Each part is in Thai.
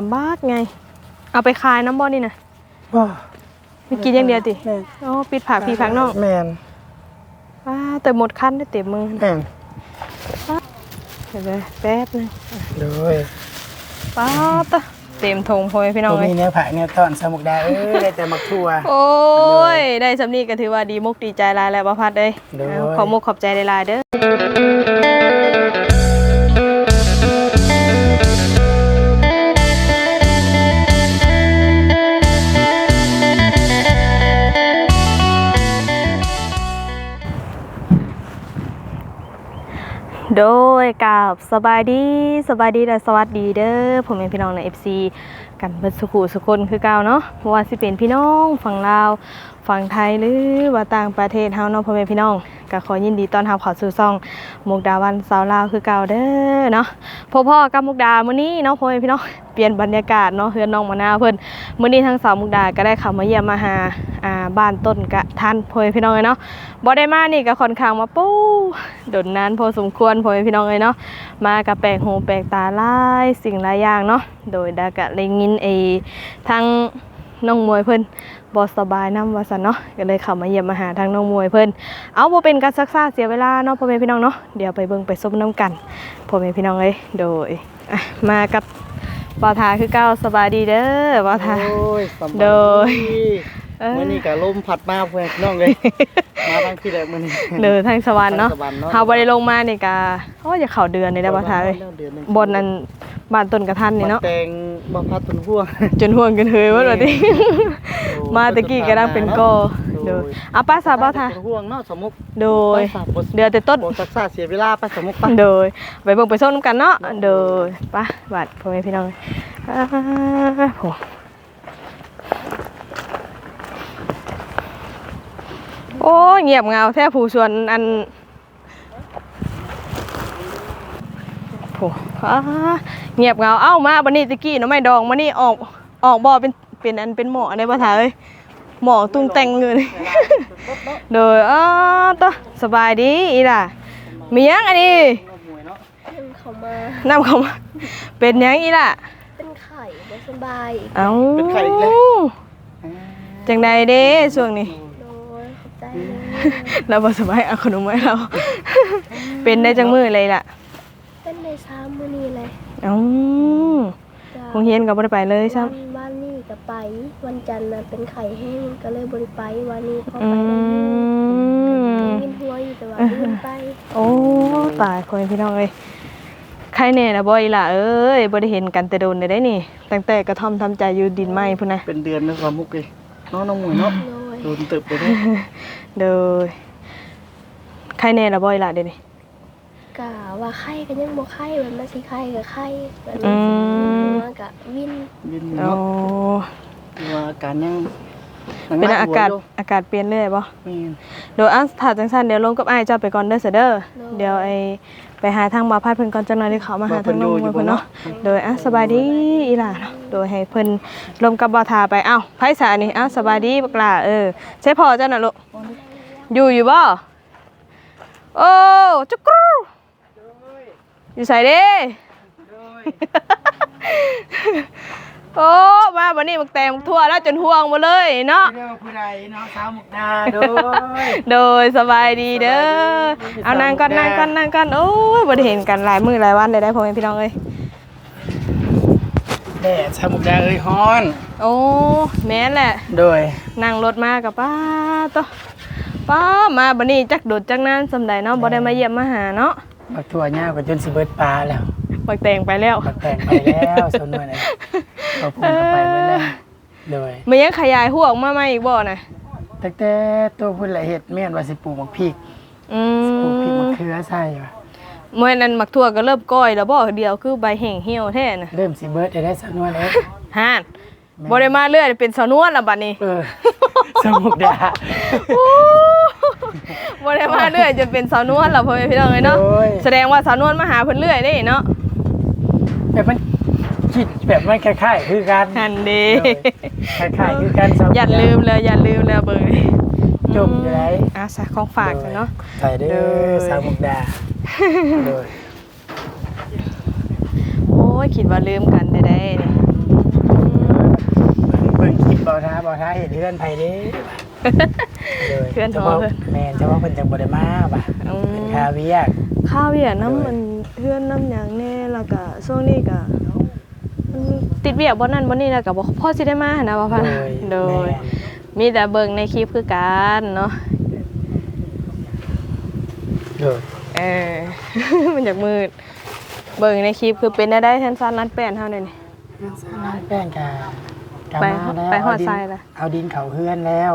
สามบาทไง เอาไปขายน้ำบ่นี่นะบ่ไม่กินอย่างเดียวติแม่นโอ้ปิดผักพี่ผักน้องแม่นว้าแต่หมดคันได้เต็มมือแม่นเดี๋ยวเลยแป๊บนึงโดยป้าตะเต็มธงพอยพี่น้องบ่เลมียเนื้อผักเนื้อต้อนสมุกดาเอ้ยได้แต่มักทั่ว โอ้ย ได้สำนีก็ถือว่าดีมุกดีใจหลายแล้วบ่พัดเลยโดย เอาขอมุกขอบใจหลายๆเด้อ โดยกับสบายดีสบายดีและสวัสดีเด้อผมเป็นพี่น้องใน FC กันเบิดสุขุสุคนคือเก่าเนาะว่าสิเป็นพี่น้องฝั่งลาวฝั่งไทยหรือว่าต่างประเทศเฮาเนาะพ่อแม่พี่น้อง ก็ขอยินดีต้อนรับเข้าสู่ช่องมุกดาวันสาวลาวคือเก่าเด้อเนาะพ่อพ่อกับมุกดามื้อนี้เนาะพ่อแม่พี่น้องเปลี่ยนบรรยากาศเนาะเฮือนน้องมะนาวเพิ่นมื้อนี้ทางสาวมุกดาก็ได้เข้ามาเยี่ยมมาหาอ่าบ้านต้นกะทันพ่อแม่พี่น้องเลยเนาะบ่ได้มานี่ก็ค่อนข้างมาปู้ดนนานพอสมควรพ่อแม่พี่น้องเลยเนาะมากับแปลกหูแปลกตาหลายสิ่งหลายอย่างเนาะโดยดากะเลยยินไอ้ทางน้องมวยเพิ่น บ่สบายนำว่าซั่นเนาะก็เลยเข้ามาเยี่ยมมาหาทางน้องมวยเพิ่นเอาบ่เป็นการซักซ่าเสียเวลาเนาะพ่อแม่พี่น้องเนาะเดี๋ยวไปเบิ่งไปส้มน้ำกันพ่อแม่พี่น้องเอ้ยโดยอะมากับบ่าวทาคือเก่าสบายดีเด้อบ่าวทาโอ้ยสบายโดยเออมื้อนี้ก็ลมพัดมาเพื่อนน้องเลยมาทางที่ใดมื้อนี้เดินทางสวรรค์เนาะทางสวรรค์เนาะเฮาบ่ได้ลงมานี่ก็โอ้ยอย่าเข้าเดือนนี่ได้บ่าวทาเอ้ยเดือนหนึ่งบนนั้น บ้านต้นกระทันนี่เนาะมาแตงบ่พัดต้นห่วงจนห่วงกันเฮยว่าแบบนี้ มาตะกี้ก็ดังเป็นโกโดยเอาป้าสาวบ่าวทาต้นห่วงเนาะสมุกโดยไปสาบบ่เดือนแต่ต้นบ่ซักษาเสียเวลาไปสมุกไปโดย ไปเบิ่งไปส้มน้ำกันเนาะโดยไป้าบาดพ่อแม่พี่น้องอ่าโหโอ้ยเงียบเหงาแท้ผู้ชวนอัน โหอ่าเงียบเหงาเอ้ามาบันนี้ตะกี้เนาะไม่ดองมานี่ออกออกบ่อเป็นเป็นอันเป็นหมอในภาษาเอ้ยหมอตุ้งแต่งเงินโดยอ้าต่อสบายดีอีล่ะมีหยังอันนี้เขามานำเขามา เป็นหยังอีล่ะ เป็นไข่บ่สบายเอ้าเป็นไข่อีกแล้วจังใดเด้ช่วงนี้โดยขอบใจเลยเราบ่สบายเอาขนมให้เรา เป็นได้จังมือเลยล่ะ เป็นในซ้ำมื้อ นี้เลยเอ้าจ้ะคงเฮียนก็บ่ได้ไปเลยซ้ำวันวันนี้ก็ไป วันจันทร์น่ะเป็นไข่แห้งก็เลยบ่ได้ไปวันนี้ก็อืไปได้อยู่มกินหัวอยู่แต่ว่าลืมไปโอ้ตายคนพี่น้องเอ้ยใครแน่นะบ่อีล่ะเอ้ยบ่ได้เห็นกันแต่โดนได้ได้นี่ตั้งแต่กระท่อมทำใจอยู่ดินไหม้พุ่นนะเป็นเดือนนะสมุกเลยเนาะน้องหมวยเนาะโดยโดนตึบไปเด้อเด้อใครแน่ละบ่อีล่ะเดี๋ยวนี้ กะว่าไข่ก็ยังบ่ไข่มันมาสิไข่ก็ไข่แบบอืนี้มหัวก็วินยินโอ้เนาะว่าอาการยังยังเป็นหลอากาศหัวอากาศเปลี่ยนเรื่อยบ่อยู่แม่นเดี๋ยวอะถ้าจังซั่นเดี๋ยวลงกับอ้ายเจ้าไปก่อนเด้อเสยเด้อเดี๋ยวไอ้ไปหาทางบ่าวพัดเพิ่นก่อนจังหน่อยที่เขามาหาทางน้องเพิ่นเนาะโดยอะสบายดีอีหล่ะเนาะโดยให้เพิ่นลมกับบ่าวทาไปเอ้าไผสานี่อะสบายดีบักหล่าเออใช่พ่อเจ้าน่ะลูกอยู่อยู่บ่โอ้จุกรู อยู่ไสเด้ โอ้มาวันนี้มักแตงมักทั่วแล้วจนห่วงหมาเลยเนาะ เรื่องผู้ใดเนาะสาวมุกดาโดย โดยสบายดีเด้อเอานั่งก่อนนั่งก่อนนั่งก่อนโอ้ยบ่ได้เห็นกันหลายมื้อหลายวันได้ได้พ่อแม่พี่น้องเอ้ยแด่สาวมุกดาเอ้ยฮ้อน โอ้แม่นแหละ โดยนั่งรถมากับป้าตัวป้ามาบัดนี้จักโดดจักนานสำใดเนาะบ่ได้มาเยี่ยมมาหาเนาะ บักถั่วหญ้าก็จนสิเบิดปลาแล้วบักแตงไปแล้วบักแตงไปแล้วสนวนไหนเอาพุ่งเข้าไปเบิดแล้วโดยมันยังขยายหัวออกมาใหม่อีกบ่น่ะตั้งแต่ตัวพุ่นละเฮ็ดแม่นว่าสิปลูกมักพริกอืปลูกพริกมมะเขือใส่ว่ะเมื่อนั้นมักทั่วก็เริ่มก้อยแล้วบ่เดียวคือใบแห้งเหี่ยวแท้น่ะเริ่มสิเบิดได้ได้สนวนเอ้ยห่านบ่ได้มาเรื่อยเป็นสาวนวลละบัดนี้เออสาวมุกดา บ่ได้มาเรื่อยจะเป็นสาวนวลแล้พ่อแพี่น้องเลยเนาะแสดงว่าสาวนวลมาหาเพิ่นเรื่อยได้เนาะแบบมันคิดแบบมันคล้ายๆคือการอันเด้คล้ายๆคือกานสำหรอย่าลืมเลยอย่าลืมเลยเบยจบอยู่ไรอะสะของฝากกัเนาะ ใส่เด้อสาวมุกดาโอ้ยคิดว่าลืมกันได้ได้เนี่ยเบิ่งคลิปบ่ท้าบ่ท้าเห็นเพื่อนไผเด้ เลยเพื่อนจะหอว่าเพิ่นแม่นจะว่าเพิ่นจังบ่ได้มาบ่ะอืมเป็นคาเวียกข้าวเวียดโดยน้ำมันเพื่อนน้ำหยังแน่แล้วก็ช่วงนี้ก็มันติดเวียกบ่นั่นบ่นี่แล้วก็บ่พ่อสิได้มาหั้นนะว่าพันโดยแม่นมีแต่เบิ่งในคลิปคือกันเนาะโดยเออมันอยากมืด เบิ่งในคลิปคือเป็นได้ได้ทันซันรัดแป้นเฮาเด้นี่ร้านแป้งกะกะไปมาแล้วไปฮอดเาทรายละเอาดินเขาเฮือนแล้ว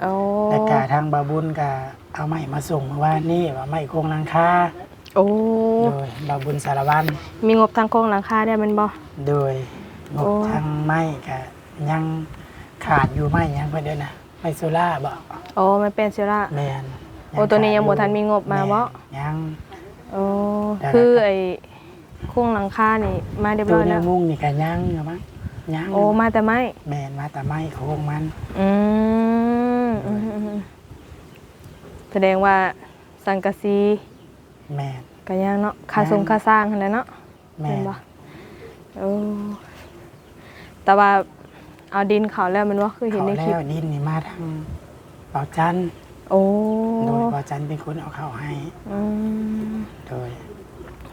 โอ้แต่กะทางบาบุญกะเอาไม้มาส่งเมื่อวานนี้ว่าไม้โครงหลังคาโอ้โดยบาบุญสารวัตรมีงบทางโครงหลังคาได้แมันบ่ โดยงโอ้บทางไม้กะยังขาดอยู่ไม้ยังเพิ่นเด้อนะไม้โซล่าบ่โอ้มันเป็นเชื้อรา แม่นโอ้ตัวนี้ยังบ่ทันมีงบมาบ่ แนยัง โอ้ได้คือไอ้โครงหลังคานี่มาเรียบตัร้วอยแนแล้ววมุ้งนี่ก็ยังอยู่มั้งยังโอ้มาแต่ไม้แม่นมาแต่ไม้โครงมัน อืม อืมอืมอืมแสดงว่าสังกะสีแม่นก็ยังเนาะค่าทรงค่าสร้างหั่นแหละเนาะแม่เห็นนปะโอ้แต่ว่าเอาดินเขาแล้วมันว่าคือเห็นเขาในคลิป แล้วดินนี่มาทางเป่าจันทร์โอ้โดยเป่าจันทร์เป็นคนเอาเข้าให้ อืมโดย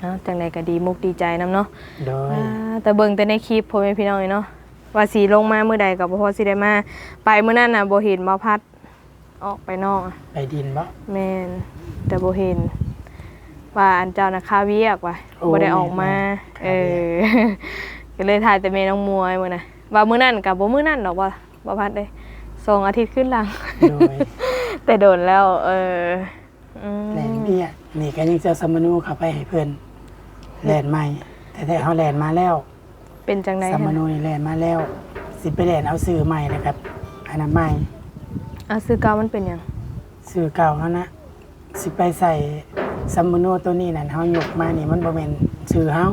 เนาะจังใดก็ดีมุกดีใจนํเนาะโดย อ่าแต่เบิ่งแต่ในคลิปพ่อแม่พี่น้องเนาะ ว่าสีลงมามื้อใดก็บ่พอสิได้มาไปมื้อนั้นน่ะบ่เห็นบ่พัด ออกไปนอกอะไปดินบ่ แม่นแต่บ่เห็น ว่าอันเจ้าน่ะคาเวียกว่ะโอ้บ่ได้ออกมา แม่นเอคาเวียกอก็เลยถ่ายแต่แม่น้องมวยมื้อน่ะว่ามื้อนั้นก็บ่มื้อนั้นดอกว่าบ่พัดเด้สองอาทิตย์ขึ้นหลัง โดย แต่โดนแล้ว เอออืมแลนเบี้ยนี่ก็ยังจะสมนูเข้าไปให้เพื่อนแลนใหม่ แต่แต่เขาแลนมาแล้ว เป็นจังได๋สมนูนี่แลนมาแล้ว สิไปแลนเอาซื้อใหม่นะครับอันนั้นใหม่อะซื้อเก่ามันเป็นหยังซื้อเก่าเขานะสิไปใส่สมนูตัวนี้นั่นเฮายกมานี่มันบ่แม่นซื้อเฮา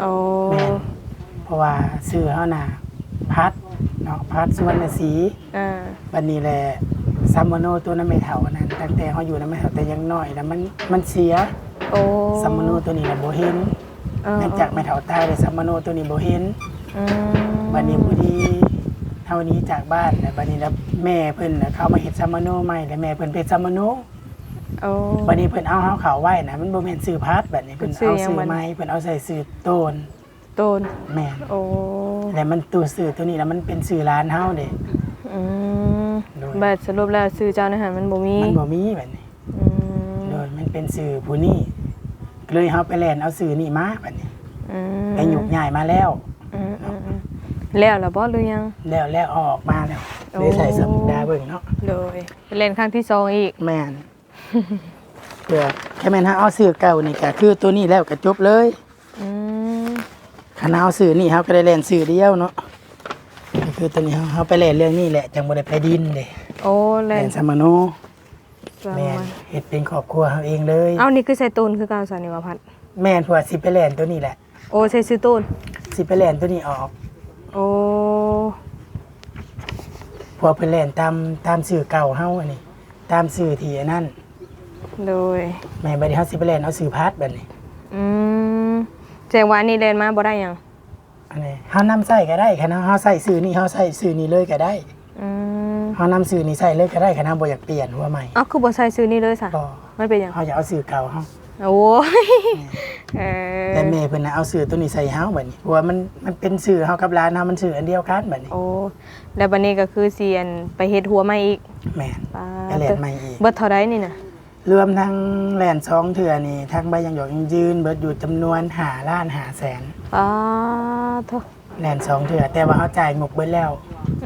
โอ้แม่นเพราะว่าซื้อเฮาน่ะพัดเนาะพัดสุวรรณศรีอ่าบัดนี้แหละซัมโมโนตัวนั้นไม่เท่านั้นตั้งแต่เขาอยู่นั้นไม่เท่าแต่ยังน้อยแล้วมันมันเสียโอ้ซัมโมโนตัวนี้น่ะบ่เห็น เออ เนื่องจากไม่เท่าตายเลยซัมโมโนตัวนี้บ่เห็นอืมบัดนี้ผู้ดีเท่านี้จากบ้านแล้วบัดนี้แล้วแม่เพิ่นน่ะเข้ามาเฮ็ดซัมโมโนใหม่แล้วแม่เพิ่นเป็นซัมโมโนโอ้ บัดนี้เพิ่นเอาเฮาเข้าไว้น่ะมันบ่แม่นซื้อพัดบัดนี้เพิ่นเพิ่นซื้อเอาหยังซื้อบัดนี้ใหม่เพิ่นเอาใส่ซื้อโตนโดนแม่นโอ้แล้วมันตัวซื้อตัวนี้แล้วมันเป็นซื้อร้านเฮาเด้ อืมโดย บัดสรุปแล้วซื้อเจ้านะฮะมันบ่มีมันบ่มีบัดนี้อืมโดยมันเป็นสื่อผู้นี่ เลยเขาไปแลนเอาสื่อนี่มาแบบนี้อืมไปหยุกใหญ่มาแล้ว อืมอืมอืมแล้วล่ะบ่หรือยัง แล้วแล้วเอาออกมาแล้วโอ้ เลยใส่สมุดดาเบิ่งเนาะโดยไปเล่นครั้งที่สองอีก แมนเพื่อแค่แม่นฮะเอาสื่อเก่านี่ก็คือตัวนี้แล้วก็จบเลยอืมคณะเอาสื่อนี่เขาก็ได้แลนสื่อเดียวเนาะก็คือตัวนี้เขาเขาไปแลนเรื่องนี้แหละจังบ่ได้ไปดินเด้โอ้แลเล่นนสมโนสอง แมนวันเฮ็ดเป็นครอบครัวเขาเองเลย เอ้านี่คือใส่ตูนคือการสานิวพัฒน์แม่นเพราะว่าสิไปแลนตัวนี้แหละ โอ้ใส่ซื้อตูนสิไปแลนตัวนี้ออกโอ้เพราะว่าเพิ่นแลนตามตามสื่อเก่าเฮาอันนี้ ตามสื่อที่อันนั้นโดยแม่บัดนี้เฮาสิไปเล่นเอาสื่อพาร์ทบัดนี้ อืมแจ้งว่านี่เล่นมาบ่ได้หยังอันนี้เฮานำใส่ก็ได้คันเฮาใส่สื่อนี้เฮาใส่สื่อนี้เลยก็ได้อืม เฮานำสื่อนี้ใส่เลยก็ได้คันเฮาบ่อยากเปลี่ยนหัวใหม่เอ้าคือบ่ใส่ซื้อนี่เลยซะบ่มันเป็นหยังเฮาอยากเอาสื่อเก่าเฮาโอ้ยเออแต่แม่เพิ่นน่ะเอาสื่อตัวนี้ใส่เฮาบัดนี้เพราะว่ามันมันเป็นสื่อเฮากับร้านเฮามันสื่ออันเดียวกันบัดนี้โอ้แล้วบัดนี้ก็คือเซียนไปเฮ็ดหัวใหม่อีกแม่นปาไปเล่นใหม่อีกเบิดเท่าใดนี่น่ะรวมทั้งแล่นสองเทื่อนี่ทั้งใบยังหยอกยังยืนเบิดอยู่จำนวน5ล้าน5แสนปาโทแล่นสองเทื่อแต่ว่าเฮาจ่ายงบเบิดแล้ว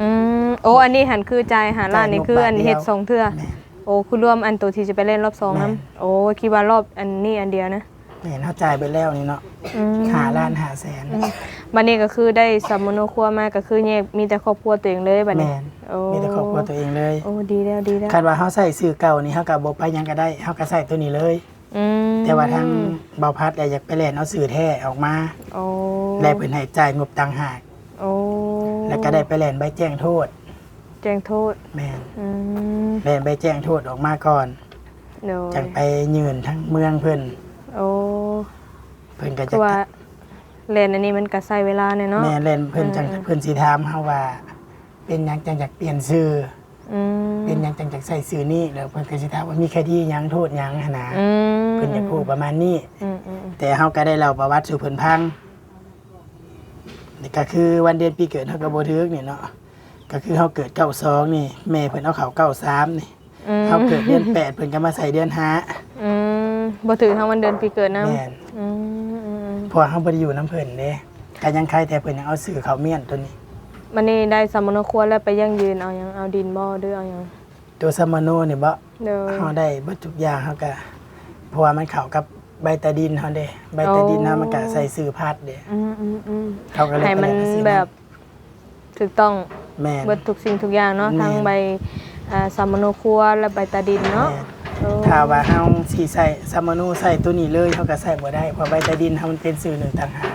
อืมโอ้อันนี้หันคือจ่ายหาล้านนี่คืออันเฮ็ดสองเทื่อแม่น โอ้คือรวมอันตัวที่จะไปเล่นรอบสองแม่นํโอ้คิดว่ารอบอันนี้อันเดียวนะแม่นเฮาจ่ายเบิดแล้วนี่เนาะอืม5ล้าน5แสน บัดนี้ก็คือได้สัมมโนครัวมาก็คือแยกมีแต่ครอบครัวตัวเองเลยบัดนี้แม่น โอ้มีแต่ครอบครัวตัวเองเลยโอ้ดีแล้วดีแล้วคาดว่าเขาใส่สื่อเก่านี่เขากับบไปหยังก็ได้เขาก็ใส่ตัวนี้เลย อืมแต่ว่าทางเบาพัดอยากไปแล่นเอาสื่อแท้ออกมา โอ้ แลกเป็นให้จ่ายงบต่างหาก โอ้ แล้วก็ได้ไปแล่นใบแจ้งโทษ แจ้งโทษแม่นอืมแล่นใบแจ้งโทษออกมาก่อน โดยจังไปยืนทั้งเมืองเพิ่นโอ้เพิ่นก็คืจะอว่าเล่นอันนี้มันก็ใช้เวลาเนี่ยเนาะ แม่นเล่นเพิ่นจังอืม เพิ่นสิถามเฮาว่า เป็นหยังจังอยากเปลี่ยนชื่ออืมเป็นหยังจังอยากใส่ชื่อนี้แล้วเพิ่นก็สิถามว่ามีคดีหยังโทษหยังหันนะอืมเพิ่นอยากพูดประมาณนี้ อืมอืมแต่เฮาก็ได้เล่าประวัติสู่เพิ่นพัง นี่ก็คือวันเดือนปีเกิดเฮาก็บ่ถึกนี่เนาะก็คือเฮาเกิด92นี่ แม่เพิ่นเอาเขา93นี่อืมเฮาเกิดเดือนแปดเพิ่นก็มาใส่เดือนห้าอืมบ่ถือทางวันเดือนปีเกิดนำแม่นอืมอืมเพราะว่าเฮาบ่ได้อยู่น้ำเพิ่นเด้ก็ยังใครแต่เพิ่นยังเอาสื่อเขาเมียนตัวนี้ มันนี่ได้สมณครัวแล้วไปยั่งยืนเอาหยังเอาดินบ่หรือเอาหยังตัวสมโนนี่บ่ เด้อเฮาได้เบิดทุกอย่างเฮาก็เพราะว่ามันเข้ากับ ใบตะดินเฮาเด้ใบตะดินเฮามันก็ใส่สื่อพัดเด้อืมอืมอืมเขาก็เลยให้มันไปเรียนอาชีพแบบถูกต้องแม่น เบิดทุกสิ่งทุกอย่างเนาะแม่นทั้งใบอ่าสามโนครัวและใบตาดินเนาะแม่นโอ้ถ้าว่าเฮาสิใส่สมโนใส่ตัวนี้เลยเฮาก็ใส่บ่ได้เพราะใบตะดินเฮามันเป็นสื่อหนึ่งต่างหาก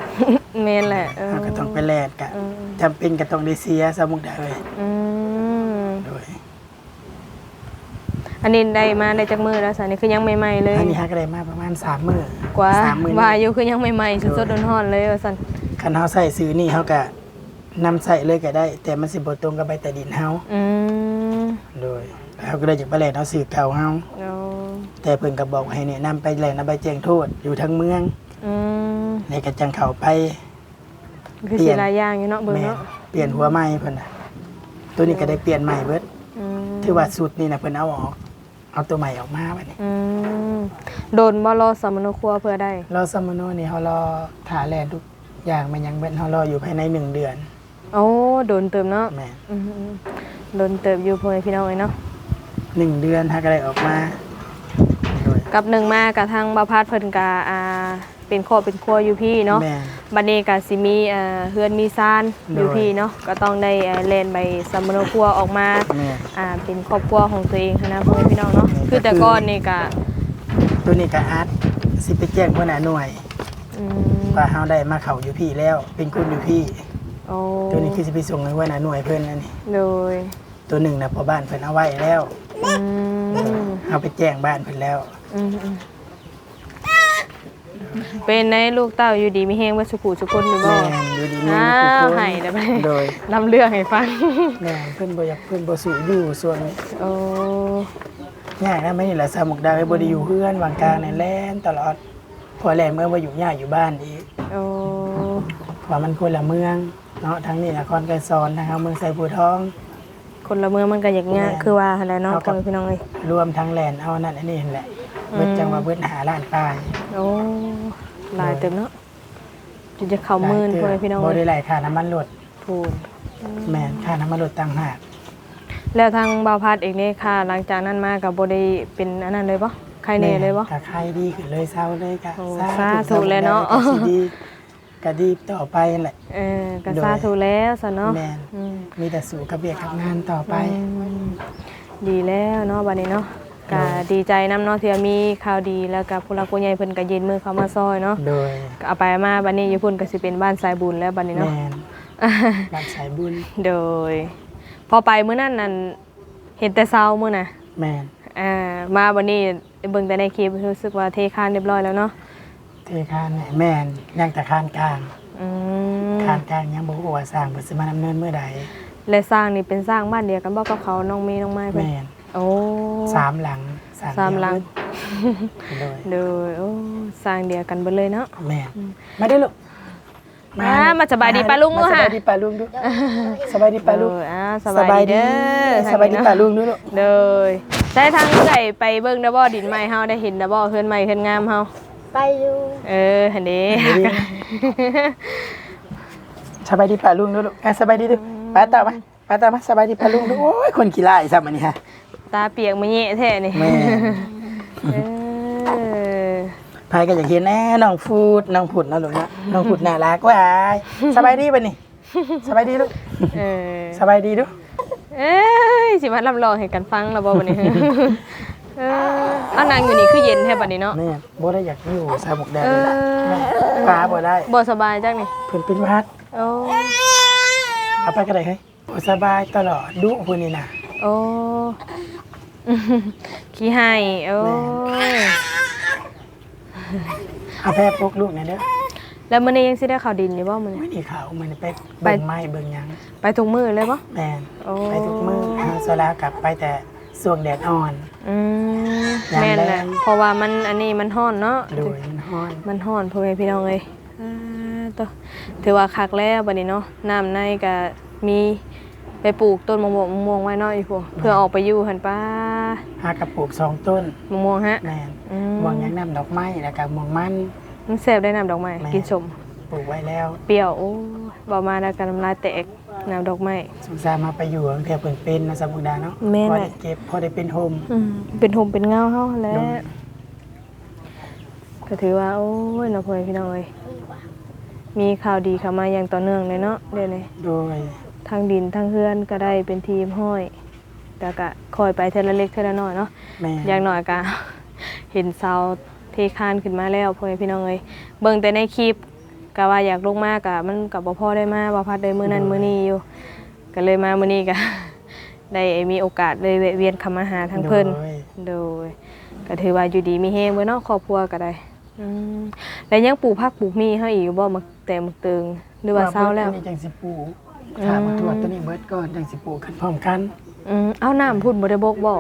แม่นแหละเออ เฮาก็ต้องไปแลกกะอืม จำเป็นก็ต้องได้เสียสมุกได้เลยอืม โดย อันนี้ได้มาได้จากมือแล้วสันนี่คือยังใหม่ๆเลยอันนี้ฮะก็ได้มาประมาณ3มื้อกว่าสามมื้อว่านี้อยู่คือยังใหม่ๆสดๆร้อนๆเลยว่าสันคันเฮาใส่ซื้อนี่เฮาก็นำใส่เลยก็ได้ แต่มันสิบ่ตรงกับใบตะดินเฮาอืมโดยเฮาก็เลยจะไปแลกเอาซื้อเก่าเฮาเอาแต่เพิ่นก็บอกให้แนะนำไปแลกนำใบแจ้งโทษอยู่ทั้งเมืองอืมในกระจังเข้าไปคือเปลี่สิยนหลายอย่างอยู่เนาะเบิ่งแม่เนาะเปลี่ยนหัวใหม่เพิ่นน่ะตัวนี้ก็ได้เปลี่ยนใหม่เบิดอืมถือว่าสุดนี่น่ะเพิ่นเอาออก เอาตัวใหม่ออกมาบัดนี้อืมโดนบ่รอสามโนครัวเพื่อได้ รอสมโนนี่เฮารอถาแลนทุกอย่างมันยังเบิดเฮารออยู่ภายในหนึ่งเดือนโอ้โดนเติมเนาะแม่อืมๆโดนเติบอยู่พ่อแม่พี่น้องเอ้ยเนาะหนึ่งเดือนถ้าก็ได้ออกมาโดยกับหนึ่งมากับทางบาพาดเพิ่นกาอ่า เป็นครอบเป็นครัวอยู่พี่เนาะแม่บัดนี้ก็สิมีเอ่อเฮือนมีซานอยู่โดยพี่เนาะก็ต้องได้เอ่อแล่นใบสมโนครัวออกมาแม่ อ่าเป็นครอบครัวของตัวเองหั้นนะพ่อแม่พี่น้องเนาะนี่ก็คือแต่คือก่อนนี่ก็ตัวนี้ก็อาร์ตสิไปแจ้งหัวหน้าหน่วยอืมว่าเฮาได้มาเข้าอยู่พี่แล้ว เป็นคนอยู่พี่ โอ้ตัวนี้คือสิไปส่งให้หัวหน้าหน่วยเพิ่นนั่นนี่โดยตัวหนึ่งนะพอบ้านเพิ่นเอาไว้แล้วอืมเอาไปแจ้งบ้านเพิ่นแล้ว อืมอืม เป็นในลูกเต้าอยู่ดีมีแฮงว่าสุขุสุคนอยู่บ่แม่นอยู่ดีมีอ้าทุกวคนให้เด้อไปโดยนำเรื่องให้ฟังแม่นเพิ่นบ่อยากเพิ่นบ่สู่อยู่ส่วนนี้โอ้ยากนะไม่นี่แหละสามุกดาไอ้บ่ได้อยู่เฮือนวางกลางในแล่นตลอดพอแล่นเมื่อว่าอยู่ยากอยู่บ้านอีกโอ้เพราะมันคนละเมืองเนาะทั้งนี้นครไกรสอนทางเมืองไซบูทอง คนละเมืองมันก็อย่างเงี้ยแม่คือว่าอะไรเนาะเอากัพ่อบแม่พี่น้องเอ้ยรวมทั้งแลนเอานั่นอันนี้นั่นแหละอืมเบิดจังว่าเบิดหาล้านปลาย โอ้หลายเต็มเนาะจนจะเข้าหมื่นพ่อแม่พี่น้องบ่เอ้ได้ยหลายค่าน้ำมันรถพูนแม่นค่าน้ำมันรถต่างหากแล้วทางบ่าวพัดเองนี่ค่ะ หลังจากนั้นมาก็บ่ได้เป็นอันนั้นเลยบ่ใครแน่เลยบ่ก็ใครดีขึ้นเลยเศร้าเลยก็โอ้สาสาธุเลยเนาะก็สิดีก็ดีต่อไปนั่นแหละเออก็โดยสาธุแล้วซะเนาะแม่นอืมมีแต่สู่กับเบียกกับงานต่อไปอืมดีแล้วเนาะบัดนี้เนาะ ก็ดีใจนํเนาะที่ว่ามีข่าวดีแล้วก็ผู้หลักผู้ใหญ่เพิ่นก็ยืนมือเข้ามาซอยเนาะโดยก็เอาไปมาบัดนี้อยู่พุ่นก็สิเป็นบ้านสายบุญแล้วบัดนี้แมเนาะนบ้านสายบุญโดย พอไปมื้อนั้นนั่นเห็นแต่เช้ามื้อน่ะแมนอ่ามาวันนี้เบิ่งแต่ในคลิปรู้สึกว่าเทคานเรียบร้อยแล้วเนาะเทคานเนี่ยแมนยังแต่คานกลางอืมคานกลางยังบอกว่าสร้างเปิดสมาดำเนินเมื่อใดและสร้างนี่เป็นสร้างบ้านเดียวกันบ่กับเขาน้องเมย์น้องไม้แมเพิ่นน โอ้สามหลังสร้งสามหลังเดียวโดยโดยโอ้สร้างเดียวกันเบิดเลยเนาะแมนมาได้อลูกมา มาสบายดีปะลุงมาลูกสฮะบายดีปะลุงดูสบายดีปะลุงโดยอ่าสบายดีเด้อสบายดีปะลุงดูลูกโดยใช้ทางเอื่อยไปเบิ่งดับบ่ดินใหม่เฮาได้เห็นดับบ่เฮือนใหม่เฮือนงามเฮาไปอยู่เออหั่นเด้สบายดีปะลุงดูลูกอะสบายดีดูป้าตามมาป้าตามมาสบายดีปะลุงดูโอ้ยคนขี้ไล่ซ้ำอันนี้ฮะ ตาเปียกมาแยะแท้นี่แม่ เออพายก็อยากเห็นแน่น้องพูดน้องพูดนะลูกนะน้องพูดน่ารักว่ายสบายดีปะนี่สบายดีลูกเออสบายดีดูเอ้ยสิมาลำลองให้กันฟังแล้วบ่วันนี้ เออเอานางอยู่นี่คือเย็นแท้บัดนี้เนาะ นี่บ่ได้อยากอยู่สามุกแดงเอเลยอป้าบ่ได้บ่สบายจังนี่เพิ่นเป็นหวัดโอ้เอาไปก็ได้เฮ้ยบ่สบายตลอดดุพุ่นนี่น่ะโอ้ ขี้ให้โอ้ยเอาแพ้ปลุกลูกหน่อยเด้อแล้วมื้อนี้ยังสิได้ข่าวดินอยู่บ่มื้อนี้ ไม่ได้ข่าวมันไปเบิ่งไม้เบิ่งหยังไปทุกมื้อเลยบ่ แม่นโอ้ ไปทุกมื้อหาโซลากลับไปแต่ส่วงแดดอ่อน อืมยามแม่นแหแลละงเพราะว่ามันอันนี้มันฮ้อนเนาะ โดยมันฮ้อน มันฮ้อนพ่อแม่พี่น้องเอ้ยอ่าตัวถือว่าคักแล้วบัดนี้เนาะ น้ำในก็มี ไปปลูกต้นมะม่วงมะม่วงไว้เนาะอีพวกเพื่อออกไปอยู่หั่นป้าหากระปลูกสองต้นมะม่วงฮะแม่นอืมม่วงหยังน้ำดอกไม้แล้วก็ม่วงมัน มันแซ่บได้น้ำดอกไม้แม่ กินสมปลูกไว้แล้วเปรี้ยวโอ้ยบ่มาแล้วกันน้ำลายแตกน้ำดอกไม้สงสารมาไปอยู่ตั้งแต่เพิ่นเป็นนะสมุกดาเนาะแม่นพอแหได้ละ เก็บพอได้เป็นโฮม อืมเป็นโฮมเป็นเงาเฮาแหล้โดวน ก็ถือว่า โอ้ยเนาะพ่อแม่พี่น้องเอ้ยมีข่าวดีเข้ามาอย่างต่อเนื่องเลยเนาะเดี๋ยวนี้โดย ทางดินทางเฮือนก็ได้เป็นทีมห้อยแต่ก็คอยไปเทอละเล็กเทอละน้อยเนาะแม่อย่างน้อยก็ เห็นเสาเทคานขึ้นมาแล้วพ่อแม่พี่น้องเอ้ยเบิ่งแต่ในคลิปก็ว่าอยากลงมากะมันกับบ่พอได้มาบ่พัดได้มื้อนั้นมื้อนี้อยู่ก็เลยมามื้อนี้ก็ ได้มีโอกาสเลยแวะเวียนเข้ามาหาทางเพิ่น โดยโดยก็ถือว่าอยู่ดีมีแฮงเบิ่เนาะครอบครัวก็ได้อืมแล้วยังปลูกผักปลูกมีให้อีกอยู่บ่มักแต่มักเตึงหรือว่าเศร้าแล้วตัวนี้จังสิปลูก ถามมาตรวจตัวนี้เบิดก่อนจังสิปลูกกันพร้อมกันอืมเอาน้ำพุ่นบ่ได้บกบ่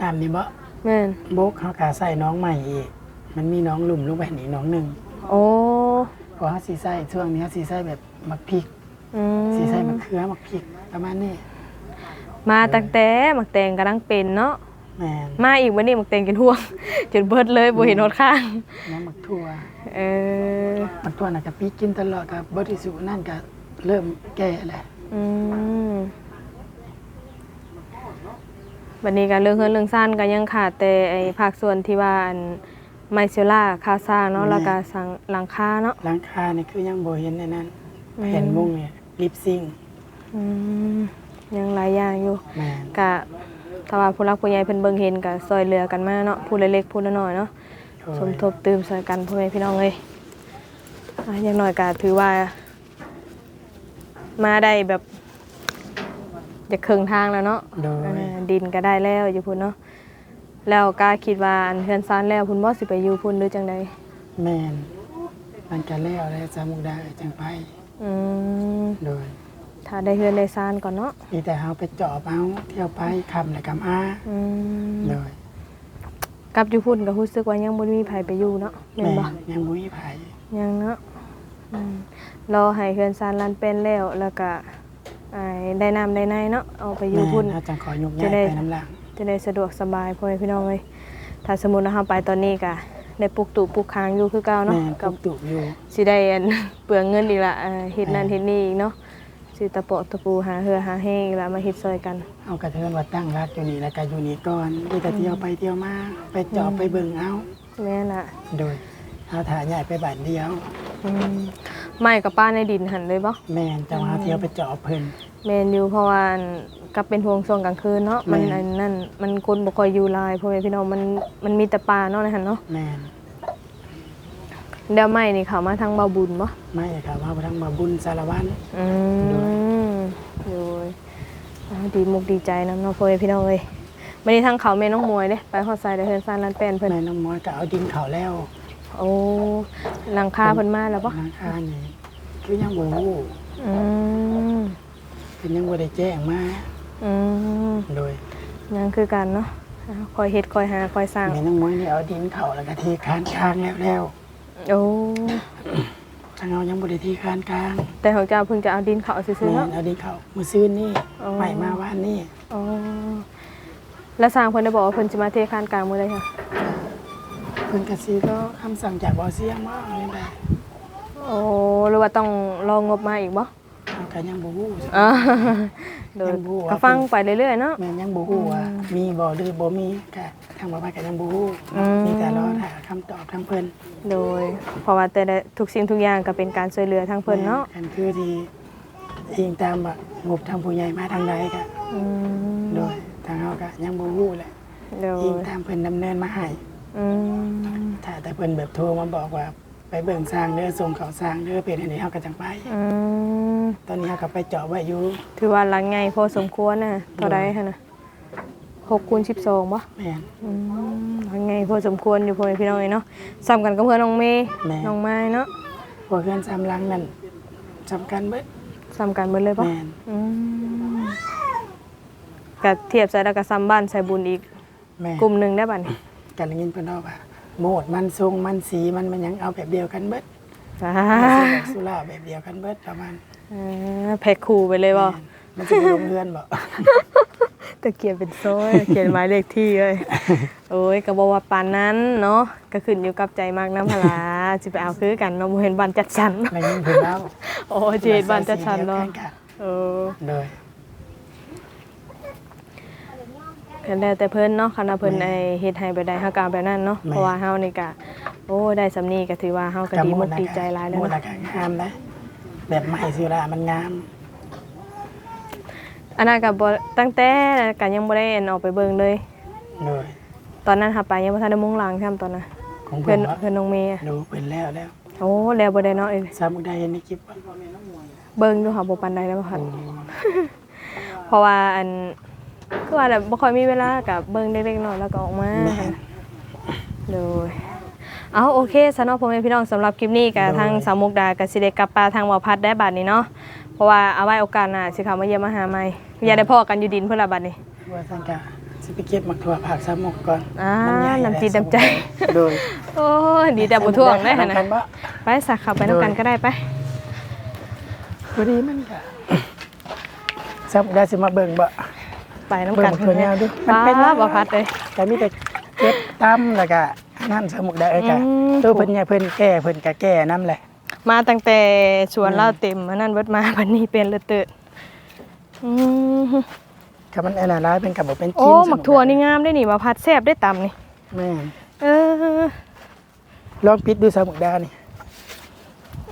น้ำนี่บ่แม่นบกเขากาใส่น้องใหม่อีก มันมีน้องหลุมลงไปนี่น้องหนึ่งโอ้พอเขาสีใส่ช่วงนี้เขาสีใส่แบบมักพริกอืมสีใส่มะเขือมักพริกประมาณนี้มาตั้งแต่มักแตงกำลังเป็นเนาะแม่นมาอีกวันนี้มักแตงกินห่วง จนเบิดเลยบ่เห็นหดข้าง น้องมักทั่วเออ มักทั่วน่ะกับปีกินตลอดกับบริสุทธิ์นั่นก็ เริ่มแก่แหละอืมวันนี้ก็เรื่องเฮือนเรื่องซ่านก็ยังขาดแต่ไอ้ภาคส่วนที่ว่าอันไมเซล่าคาซางเนาะแล้วก็สังหลังคาเนาะหลังคานี่คือยังบ่เห็นในนั้นแผ่นมุ้งเนี่ยลิปซิงค์อืมยังหลายอย่างอยู่แม่นกะถ้าว่าผู้รักผู้ใหญ่เพิ่นเบิ่งเห็นก็ซอยเหลือกันมาเนาะผู้เล็กๆผู้น้อยๆเนาะโดยสมทบตื่มใส่กันพ่อแม่พี่น้องเอ้ยอะอย่างน้อยก็ถือว่า มาได้แบบจะครึ่งทางแล้วเนาะโดย อ่าดินก็ได้แล้วอยู่พุ่นเนาะแล้วก็คิดว่าอันเฮือนซานแล้วพุ่นบ่สิไปอยู่พุ่นหรือจังใดแม่นมันก็แล้วแล้วสามุกดาจังไปอืมโดย ถ้าได้เฮือนได้ซานก่อนเนาะมีแต่เฮาไปเจาะเอาเที่ยวไปคำและกำอาอืมโดยกลับอยู่พุ่นก็รู้สึกว่ายังบ่มีไผไปอยู่เนาะแม่นแม่บ่ยังบุ้ยไผยังเนาะอืม รอให้เฮือนซานลันเป็นแล้วแล้วก็อ่าได้น้ำได้ในเนาะเอาไปอยู่แม่พุ่นถ้าจังขอยกจะย้ายได้ไปน้ำหลังจะได้สะดวกสบายพ่อแม่พี่น้องเลยถ้าสมมุติว่าเราไปตอนนี้ก็ได้ปลูกตู่ปลูกค้างอยู่คือเก่าเนาะแม่กักับบตุกอยู่ สิได้อัน เปลืองเงินอีกละอ่าเฮ็ดนั่นเฮ็ดนี่อีกเนาะสิตะโปะตะปูหาเหือหาแห้งอีกละมาเฮ็ดซอยกัน เอากระเทือนว่าตั้งรักอยู่นี่แล้วก็อยู่นี่ก่อนมีแต่เที่ยวไปเที่ยวมาไปเจาะไปเบิ่งเอาแม่น่ะโดยเอาถ่ายใหญ่ไปบาทเดียวอืม ไม่กับป้าในดินหันเลยบ่แม่นจะมาเที่ยวไปเจาะเพิ่นแม่นอยู่เพราะว่าอันกับเป็นห่วงช่วงกลางคืนเนาะมันแม่นอันนั่นมันคนบ่ค่อยอยู่หลายพ่อแม่พี่น้องมันมันมีแต่ป่าเนาะในหันเนาะแม่นเดี๋ยวไม่นี่เขามาทางเบาบุญบ่ไม่ครับว่าไปทางมาบุญสารวันอืมโดยอ่าดีมุกดีใจนำเนาะพ่อแม่พี่น้องเอ้ยวันนี้ทางเขาแม่น้องมวยเด้ไปฮอดไซด์ได้เฮือนซานลานแป้นเพิ่นแม่น้องมอยก็เอาดินเขาแล้ว โอ้หลังคาเพิ่นมาแล้วบ่หลังคานี่คือยังบ่ฮู้อืมเป็นยังบ่ได้แจ้งมาอืมโดยยังคือกันเนาะอ่าคอยเฮ็ดคอยหาคอยสร้างแม่น้องมอยนี่เอาดินเขาแล้วก็เทคานกลางแล้วแล้วโอ้ทางเรายังบ่ได้เทคานกลางแต่ของเจ้าเพิ่งจะเอาดินเขาซื่อๆแม่เนาะนเอาดินเขามื้อซื่นนี่อ๋อไปมาว่านนี่อ๋อแล้วสร้างเพิ่นได้บอกว่าเพิ่นสิมาเทคานกลางมื้อใดค่ะ เพิ่นก็สิก็คำสั่งจากบ่อเสียงมานี่ได้โอ้หรือว่าต้องรองบมาอีกบ่เอาก็ยังบ่ฮู้อ่าโดยยังบ่ว่า ก็ฟังไปเรื่อยๆเนาะ แม่นยังบ่ฮู้ว่ามีบ่หรือบ่มีก็ทางบ่บ้านก็ยังบ่ฮู้อืม มีแต่รอหาคำตอบทางเพิ่นโดยเพราะว่าแต่ละทุกสิ่งทุกอย่างก็เป็นการช่วยเหลือทางเพิ่นเนาะกันคือที่อิงตามว่างบทางผู้ใหญ่มาทางใดก็อืมโดยทางเฮาก็ยังบ่ฮู้แหละโดยอิงตามเพิ่นดำเนินมาให้ อืมถ้าแต่เพิ่นแบบโทรมาบอกว่าไปเบิ่งสร้างเด้อส่งเขาสร้างเด้อเป็นอันนี้เฮาก็จังไป อืมตอนนี้เฮาก็ไปเจาะไว้อยู่ถือว่าหลังใหญ่พอสมควรน่ะเท่าใดหั่นน่ะ6คูณ12บ่แม่น อืมหลังใหญ่พอสมควรอยู่พ่อแม่พี่น้องเอ้ยเนาะซ้ำกันกับเพื่อนน้องเมย์แม่ น้องไม้เนาะพวกเพื่อนสามหลังนั่นสำคัญเบิดซ้ำกันเบิดเลยปะแม่นอืมก็เทียบใส่แล้วก็ซ้ำบ้านใส่บุญอีก แม่นกลุ่มหนึ่งได้บัดนี้ กันได้ยินเพิ่นเล่าว่าโมดมันทรงมันสีมันมันหยังเอาแบบเดียวกันเบิดจ้าสุราแบบเดียวกันเบิดประมาณเออแพ็คคู่ไปเลยบ่แม่นมันจะไปลงเรือนบ่ตะเกียบเป็นโซ่เขียนหมายเลขที่เลยโอ้ยก็บอกว่าปานนั้นเนาะก็ขึ้นอยู่กับใจมากน้ำพลาสิไปเอาคือกันเนาะบ่เห็นบ้านจัดสรรได้ยินเพิ่นเล่าโอ้จีเห็นบ้านจัดสรรเนาะสีดียวกันเออเลย ก็ แล้วแต่เพิ่นเนาะคันว่าเพิ่นไอ้เฮ็ดให้ไปได้เฮาก็เอาแบบนั้นเนาะเพราะว่าเฮานี่ก็โอ้ได้สำนี้ก็ถือว่าเฮาก็ดีมุกดีใจหลายแล้วโมดเนาะอากาศงามนะแบบใหม่สุรามันงาม อันนั้นก็บ่ตั้งแต่ก็ยังบ่ได้อันออกไปเบิ่งเลย เลยตอนนั้นหาไปยังบ่ทันได้มุงหลังซ้ํตอนนั้นของเพิ่เพิ่นนว่าเพิ่นน้องเมย์อะดูเพิ่นแล้วแล้วโอ้แล้วบ่ได้เนาะเอ้ยสามมุกได้เห็นในคลิปว่าเบิ่งดูค่ะบ่ปานใดแล้วบ่ค่ะ เพราะว่าอัน คือว่าแบบบ่ค่อยมีเวลากับเบิ่งเล็กๆน้อยๆแล้วก็ออกมาแม่น โดยเอาโอเคสำหรับพ่อแม่พี่น้องสำหรับคลิปนี้กับโดยทางสาวมุกดากับสิเดกลับปลาทางบ่อพัดได้บัดนี้เนาะเพราะว่าเอาไว้โอกาสหน้าสิเขามาเยี่ยมมาหาใหม่อย่าได้พ่อกันอยู่ดินเพิ่นละบัดนี้ ว่าสังกาสิไปเก็บมักถั่วผักสามมุกก่อนอ่ามัใหญ่น้ำจิตน้ำใจ โดยโอ้ยดีแต่บ่ท่วงได้หั่นกัน่ะนบ่ไปสักเข้าไปนํกันก็ได้ไป พอดีมันก็สามมุกได้สิมาเบิ่งบ่ ไปนํกันเบิ่งบักถั่วยาวดูมันป้าเป็นแล้วบ่พัดเลยแต่มีแต่เก็บตั้มแล้วก็นั่นสมุกได้เอ้ยกะอืม ตัวเพิ่นใหญ่เพิ่นแก่เพิ่นก็แก่น้ำแหละ มาตั้งแต่สวนเราเต็มอันนั้นเบิดมาบัดนี้เป็นเลยเติดอืมถ้ามันอันนั้นร้ายเป็นกับบ่เป็นโอ้กินหมักถั่วนี่งามได้นี่ว่าพัดแซ่บได้ตำนี่ แม่นเออ ลองปิดดูสมุกดานี่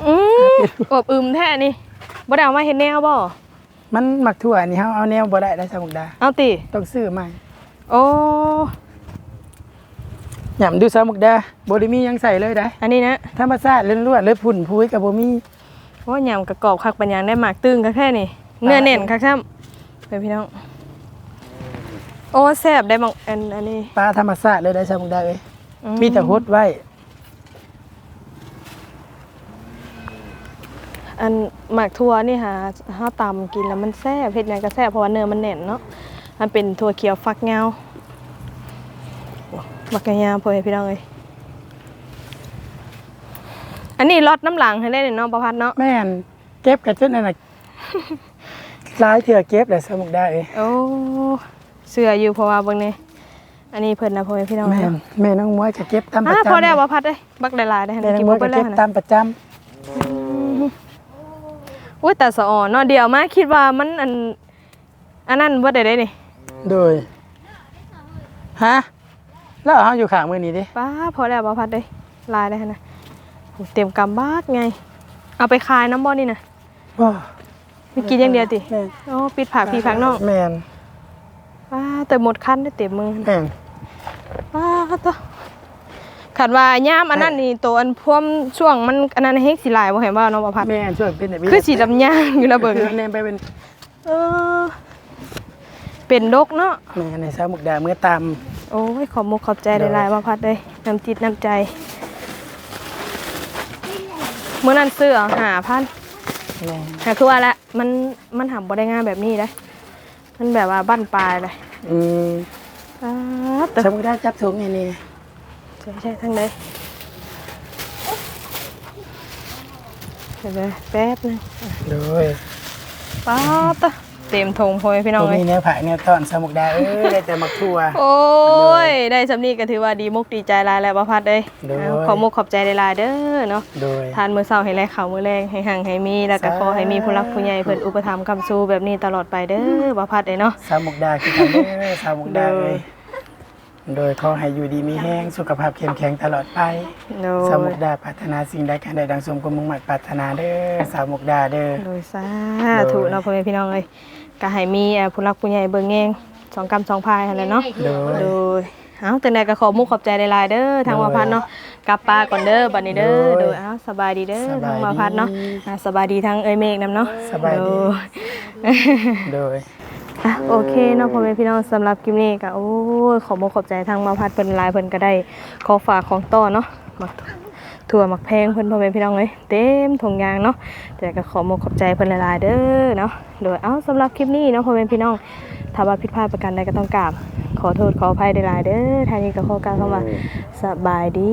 อืมอบอึมแท้นี่บ่ได้เอามาเห็นแนวบ่ มันหมักถั่วนี่เฮาเอาแนวบ่ได้ได้สมุกดา เอาติ ต้องซื้อใหม่โอ้ หย่ำดูสมุกดาบ่ได้มีหยังใส่เลยได้อันนี้นะธรรมชาติล้วนๆเลยพุ่นพุ้ยก็บ่มีว่าหยำกระกรอบคักปัญญางได้หมากตึงก็แค่นี้เนื้อเน่นคักซ้ำไปพี่น้อง โอ้แซ่บได้บางอันอันนี้ปลาธรรมชาติเลยได้สมุกดาเอ้ยอืมีแต่ฮดไว้ อันหมากทั่วนี่ค่ะถ้าตำกินแล้วมันแซ่บเผ็ดหยังก็แซ่บเพราะว่าเนื้อมันแน่นเนาะมันเป็นถั่วเขียวฟักยาวฟักยาวพอให้พี่น้องเลยอันนี้รอดน้ำหลังให้ได้เนาะประพัดเนาะแม่นเก็บกันจนนั่นน่ะหลายเถื่อเก็บได้สมุกดาเอ้ยโอ้เสืออยู่เพราะว่าเบิ่งนี่อันนี้เพิ่นนะพ่อแม่พี่น้องแม่เนาะนแม่น้องมวยก็เก็บตามประอ่าจำพอแล้วว่าพัดเอ้ยบักได้หลายได้หั่นแม่น้อกิงนมวบ่ยเบิก็ดแล้วเก็บหั่นตามประจำ อุ้ยแต่สะอ่อนเนาะเดี๋ยวมาคิดว่ามันอันอันนั้นบ่ได้ได้นี่โดยฮะแล้วเอาอยู่ข้างมือนี้ดิป้าพอแล้วว่าพัดเอ้ยหลายได้หั่นน่ะโอ้เต็มกำบากไง เอาไปขายน้ำบ่นี่น่ะว้ามีกินอย่างเดียวติแม่นโอ้ปิดผักพี่ผักน้องแม่นป้าแต่หมดคันได้เต็มมือแม่นป้าตะ ขัดว่ายามอันนั้นนี่ตัวอันพ่วมช่วงมันอันนั้นเฮกสิหลายบ่เห็นว่าน้องว่าพัดแม่นช่วยเป็นแบบนี้คือสีดำย่างอยู่ระเบิดคือแนมไปเป็นเออเป็นดกเนาะแม่ในสาวมุกดาเมื่อตามโอ้ยขอบมุกขอบใจหลายๆว่าพัดเลยน้ำจิตน้ำใจเมื่อนั้นซื้อเอาหาพันแม่หาคือว่าละมันมันหาบ่ได้งานแบบนี้เลยมันแบบว่าบ้านปลายเลยอืมอ้าแต่สาวมุกดาจับถุงไงนี่ ใช่ใช่ทั้งเลยเดี๋ยวนะแป๊บนึงโดยป้าดตะเต็มทงพอยพี่น้องบ่เลยมีแนวผ่าแนวตอนสาวมุกดาเอ้ยได้แต่มักทั่ว โอ้ย ได้สำนีก็ถือว่าดีมุกดีใจหลายแล้วประพัดเลยโดยเอาขอมุกขอบใจหลายๆเด้อเนาะ โดย ทานมื้อเช้าให้แลข่าวมื้อแรงให้ห่างให้มีแล้วก็สาธุขอให้มีผู้รักผู้ใหญ่เพิ่นอุปถัมภ์คำสู้แบบนี้ตลอดไปเด้อประพัดเอ้ยเนาะ สาวมุกดาคือกันเด้อสาวมุกดาเอ้ย โดยขอให้อยู่ดีมีแห้งสุขภาพเข้มแข็งตลอดไป โดสาวยมุกดาปรารถนาสิ่งใดการใดดังสมความมุ่งมั่นปรารถนาเด้อสาวมุกดาเด้อโดยสาธุเนาะพ่อแม่พี่น้องเอ้ยก็ให้มีเอ่อผู้รักผู้ใหญ่เบิ่งแยงสองกำสองพายหั่นแหละเนาะ โดย โดยเอาแต่ไหนก็ขอมุกขอบใจหลายๆเด้อทางมาพัดเนาะกลับปลาก่อนเด้อบัดนี้เด้อโดยโดยเอาสบายดีเด้อสบายดีทางมาพัดเนาะอ่าสบายดีทางเอ้ยเมฆนํเนาะสบายดีโดยโดย อะโอเคเนาะพ่อแม่พี่น้องสำหรับคลิปนี้ก็โอ้ยขอบอกขอบใจทางมาพัดเพิ่นลายเพิ่นก็ได้ขอฝากของต่อเนาะมาถั่วหมักแพงเพิ่นพ่อแม่พี่น้องเอ้ยเต็มถุงยางเนาะแต่ก็ขอมขอบใจเพิ่นลายๆเด้อเนาะโดยเอ้าสำหรับคลิปนี้เนาะพ่อแม่พี่น้องถ้าว่าผิดพลาดประการใดก็ต้องกราบขอโทษขออภัยได้ลายเด้อทางนี้ก็ขอกล่าวคำว่าสบายดี